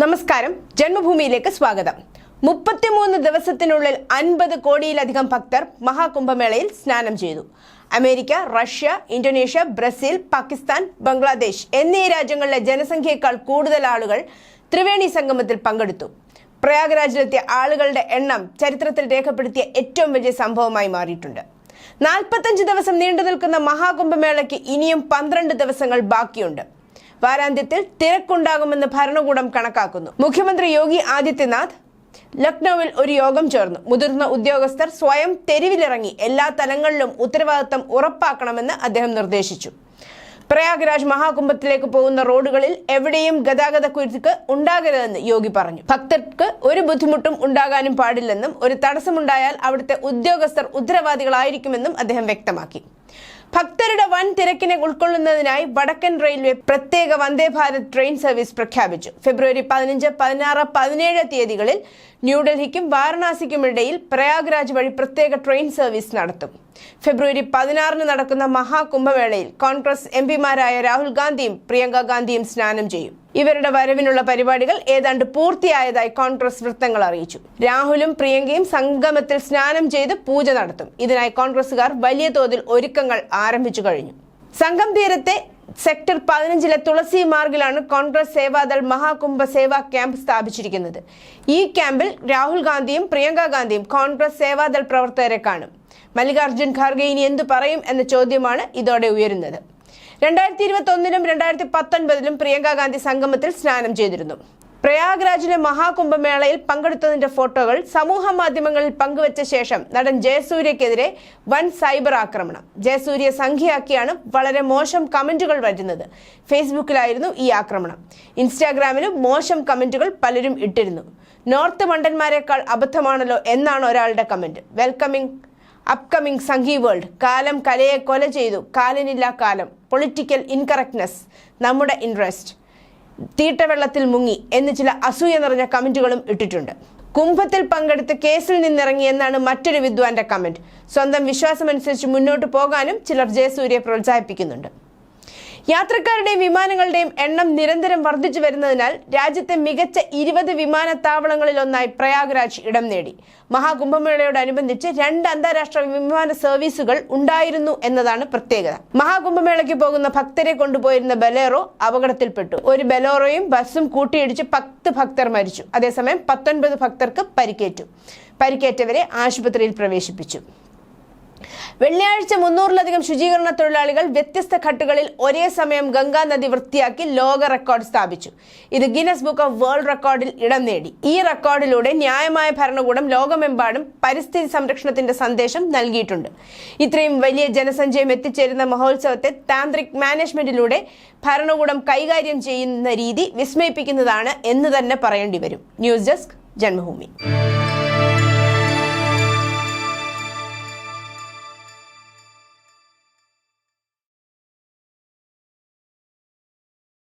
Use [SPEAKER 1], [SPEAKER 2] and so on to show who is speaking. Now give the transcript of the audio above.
[SPEAKER 1] നമസ്കാരം. ജന്മഭൂമിയിലേക്ക് സ്വാഗതം. മുപ്പത്തിമൂന്ന് ദിവസത്തിനുള്ളിൽ അൻപത് കോടിയിലധികം ഭക്തർ മഹാകുംഭമേളയിൽ സ്നാനം ചെയ്തു. America Russia Indonesia Brazil Pakistan Bangladesh എന്നീ രാജ്യങ്ങളിലെ ജനസംഖ്യയേക്കാൾ കൂടുതൽ ആളുകൾ ത്രിവേണി സംഗമത്തിൽ പങ്കെടുത്തു. പ്രയാഗ്രാജിലെത്തിയ ആളുകളുടെ എണ്ണം ചരിത്രത്തിൽ രേഖപ്പെടുത്തിയ ഏറ്റവും വലിയ സംഭവമായി മാറിയിട്ടുണ്ട്. നാൽപ്പത്തഞ്ച് ദിവസം നീണ്ടു നിൽക്കുന്ന മഹാകുംഭമേളയ്ക്ക് ഇനിയും പന്ത്രണ്ട് ദിവസങ്ങൾ ബാക്കിയുണ്ട്. വാരാന്ത്യത്തിൽ തിരക്കുണ്ടാകുമെന്ന് ഭരണകൂടം കണക്കാക്കുന്നു. മുഖ്യമന്ത്രി യോഗി ആദിത്യനാഥ് ലക്നൌവിൽ ഒരു യോഗം ചേർന്നു. മുതിർന്ന ഉദ്യോഗസ്ഥർ സ്വയം തെരുവിലിറങ്ങി എല്ലാ തലങ്ങളിലും ഉത്തരവാദിത്തം ഉറപ്പാക്കണമെന്ന് അദ്ദേഹം നിർദ്ദേശിച്ചു. പ്രയാഗ്രാജ് മഹാകുംഭത്തിലേക്ക് പോകുന്ന റോഡുകളിൽ എവിടെയും ഗതാഗത കുരുക്ക് ഉണ്ടാകരുതെന്ന് യോഗി പറഞ്ഞു. ഭക്തർക്ക് ഒരു ബുദ്ധിമുട്ടും ഉണ്ടാകാനും പാടില്ലെന്നും ഒരു തടസ്സമുണ്ടായാൽ അവിടുത്തെ ഉദ്യോഗസ്ഥർ ഉത്തരവാദികളായിരിക്കുമെന്നും അദ്ദേഹം വ്യക്തമാക്കി. ഭക്തരുടെ വൻ തിരക്കിനെ ഉൾക്കൊള്ളുന്നതിനായി വടക്കൻ റെയിൽവേ പ്രത്യേക വന്ദേ ഭാരത് ട്രെയിൻ സർവീസ് പ്രഖ്യാപിച്ചു. ഫെബ്രുവരി പതിനഞ്ച് പതിനാറ് പതിനേഴ് തീയതികളിൽ ന്യൂഡൽഹിക്കും വാരണാസിക്കുമിടയിൽ പ്രയാഗ്രാജ് വഴി പ്രത്യേക ട്രെയിൻ സർവീസ് നടത്തും. ഫെബ്രുവരി പതിനാറിന് നടക്കുന്ന മഹാകുംഭമേളയിൽ കോൺഗ്രസ് എം പിമാരായ രാഹുൽ ഗാന്ധിയും പ്രിയങ്ക ഗാന്ധിയും സ്നാനം ചെയ്യും. ഇവരുടെ വരവിനുള്ള പരിപാടികൾ ഏതാണ്ട് പൂർത്തിയായതായി കോൺഗ്രസ് വൃത്തങ്ങൾ അറിയിച്ചു. രാഹുലും പ്രിയങ്കയും സംഗമത്തിൽ സ്നാനം ചെയ്ത് പൂജ നടത്തും. ഇതിനായി കോൺഗ്രസുകാർ വലിയ തോതിൽ ഒരുക്കങ്ങൾ ആരംഭിച്ചു കഴിഞ്ഞു. സംഘം തീരത്തെ സെക്ടർ പതിനഞ്ചിലെ തുളസി മാർഗിലാണ് കോൺഗ്രസ് സേവാദൾ മഹാകുംഭ സേവാ ക്യാമ്പ് സ്ഥാപിച്ചിരിക്കുന്നത്. ഈ ക്യാമ്പിൽ രാഹുൽ ഗാന്ധിയും പ്രിയങ്ക ഗാന്ധിയും കോൺഗ്രസ് സേവാദൾ പ്രവർത്തകരെ കാണും. മല്ലികാർജുൻ ഖാർഗെ ഇനി എന്തു പറയും എന്ന ചോദ്യമാണ് ഇതോടെ ഉയരുന്നത്. രണ്ടായിരത്തി ഇരുപത്തി ഒന്നിലും രണ്ടായിരത്തി പത്തൊൻപതിലും പ്രിയങ്ക ഗാന്ധി സംഗമത്തിൽ സ്നാനം ചെയ്തിരുന്നു. പ്രയാഗ്രാജിലെ മഹാകുംഭമേളയിൽ പങ്കെടുത്തതിന്റെ ഫോട്ടോകൾ സമൂഹ മാധ്യമങ്ങളിൽ പങ്കുവച്ച ശേഷം നടൻ ജയസൂര്യക്കെതിരെ വൻ സൈബർ ആക്രമണം. ജയസൂര്യ സംഖ്യയാക്കിയാണ് വളരെ മോശം കമന്റുകൾ വരുന്നത്. ഫേസ്ബുക്കിലായിരുന്നു ഈ ആക്രമണം. ഇൻസ്റ്റാഗ്രാമിലും മോശം കമന്റുകൾ പലരും ഇട്ടിരുന്നു. നോർത്ത് മണ്ടന്മാരെക്കാൾ അബദ്ധമാണല്ലോ എന്നാണ് ഒരാളുടെ comment. Welcoming upcoming Sanghi world കാലം കലയെ കൊല ചെയ്തു. കാലനില്ലാ കാലം. പൊളിറ്റിക്കൽ ഇൻകറക്റ്റ്നെസ് നമ്മുടെ ഇൻട്രസ്റ്റ് തീട്ടവെള്ളത്തിൽ മുങ്ങി എന്ന് ചില അസൂയ നിറഞ്ഞ കമന്റുകളും ഇട്ടിട്ടുണ്ട്. കുംഭത്തിൽ പങ്കെടുത്ത് കേസിൽ നിന്നിറങ്ങി എന്നാണ് മറ്റൊരു വിദ്വാന്റെ കമന്റ്. സ്വന്തം വിശ്വാസമനുസരിച്ച് മുന്നോട്ട് പോകാനും ചിലർ ജയസൂര്യയെ പ്രോത്സാഹിപ്പിക്കുന്നുണ്ട്. യാത്രക്കാരുടെയും വിമാനങ്ങളുടെയും എണ്ണം നിരന്തരം വർദ്ധിച്ചു വരുന്നതിനാൽ രാജ്യത്തെ മികച്ച ഇരുപത് വിമാനത്താവളങ്ങളിൽ ഒന്നായി പ്രയാഗ്രാജ് ഇടം നേടി. മഹാകുംഭമേളയോടനുബന്ധിച്ച് രണ്ട് അന്താരാഷ്ട്ര വിമാന സർവീസുകൾ ഉണ്ടായിരുന്നു എന്നതാണ് പ്രത്യേകത. മഹാകുംഭമേളയ്ക്ക് പോകുന്ന ഭക്തരെ കൊണ്ടുപോയിരുന്ന ബലേറോ അപകടത്തിൽപ്പെട്ടു. ഒരു ബലേറോയും ബസ്സും കൂട്ടിയിടിച്ച് പത്ത് ഭക്തർ മരിച്ചു. അതേസമയം പത്തൊൻപത് ഭക്തർക്ക് പരിക്കേറ്റു. പരിക്കേറ്റവരെ ആശുപത്രിയിൽ പ്രവേശിപ്പിച്ചു. വെള്ളിയാഴ്ച മുന്നൂറിലധികം ശുചീകരണ തൊഴിലാളികൾ വ്യത്യസ്ത ഘട്ടുകളിൽ ഒരേ സമയം ഗംഗാ നദി വൃത്തിയാക്കി ലോക റെക്കോർഡ് സ്ഥാപിച്ചു. ഇത് ഗിനസ് ബുക്ക് ഓഫ് വേൾഡ് റെക്കോർഡിൽ ഇടം നേടി. ഈ റെക്കോർഡിലൂടെ ന്യായമായ ഭരണകൂടം ലോകമെമ്പാടും പരിസ്ഥിതി സംരക്ഷണത്തിന്റെ സന്ദേശം നൽകിയിട്ടുണ്ട്. ഇത്രയും വലിയ ജനസഞ്ചയം എത്തിച്ചേരുന്ന മഹോത്സവത്തെ താന്ത്രിക് മാനേജ്മെന്റിലൂടെ ഭരണകൂടം കൈകാര്യം ചെയ്യുന്ന രീതി വിസ്മയിപ്പിക്കുന്നതാണ് എന്ന് തന്നെ പറയേണ്ടി വരും. News desk Janmabhumi.